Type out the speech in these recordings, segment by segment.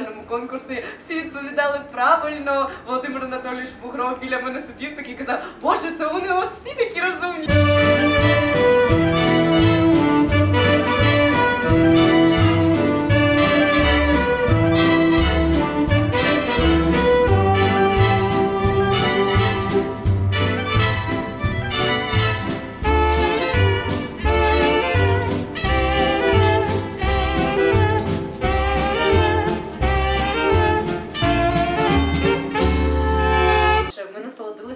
інтелектуальному конкурсі. Всі відповідали правильно. Володимир Анатолійович Бугров біля мене сидів такий казав: Боже, це вони у вас всі такі розумні.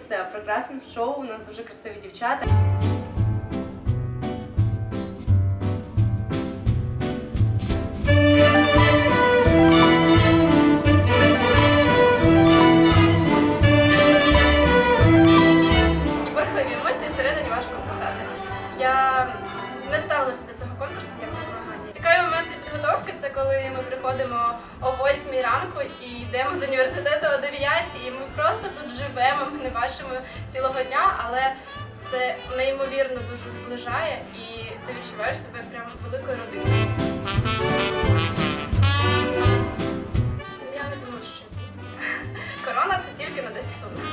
Насолодилися прекрасним шоу. У нас дуже красиві дівчата. Я не ставилася до цього конкурсу як до змагання це коли ми приходимо о 8 ранку і йдемо з університету о 9, і ми просто тут живемо, ми не бачимо цілого дня, але це неймовірно дуже зближає і ти відчуваєш себе прямо великою родиною. Я не думаю, що щось буде. Корона це тільки на 10 хвилину.